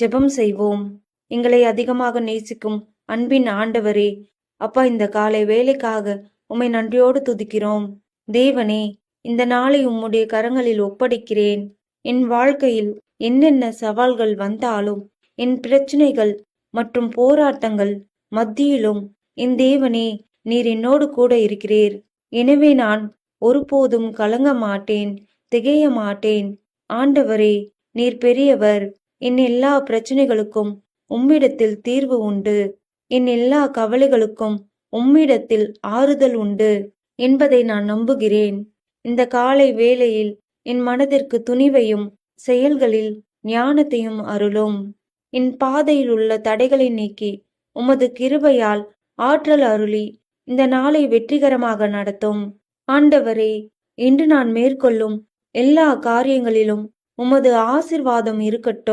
ஜெபம் செய்வோம். எங்களை அதிகமாக நேசிக்கும் அன்பின் ஆண்டவரே அப்பா இந்த காலை வேலைக்காக உம்மை நன்றியோடு துதிக்கிறோம். தேவனே இந்த நாளை உம்முடைய கரங்களில் ஒப்படைக்கிறேன். என் வாழ்க்கையில் என்னென்ன சவால்கள் வந்தாலும் என் பிரச்சனைகள் மற்றும் போராட்டங்கள் மத்தியிலும் என் தேவனே நீர் என்னோடு கூட இருக்கிறீர். எனவே நான் ஒருபோதும் கலங்க மாட்டேன் திகைய மாட்டேன். ஆண்டவரே நீர் பெரியவர். என் எல்லா பிரச்சனைகளுக்கும் உம்மிடத்தில் தீர்வு உண்டு. என் எல்லா கவலைகளுக்கும் உம்மிடத்தில் ஆறுதல் உண்டு என்பதை நான் நம்புகிறேன். இந்த காலை வேளையில் என் மனதிற்கு துணிவையும் செயல்களில் ஞானத்தையும் அருளும். என் பாதையில் உள்ள தடைகளை நீக்கி உமது கிருபையால் ஆற்றல் அருளி இந்த நாளை வெற்றிகரமாக நடத்தும். ஆண்டவரே இன்று நான் மேற்கொள்ளும் எல்லா காரியங்களிலும் உமது ஆசிர்வாதம் இருக்கட்டும்.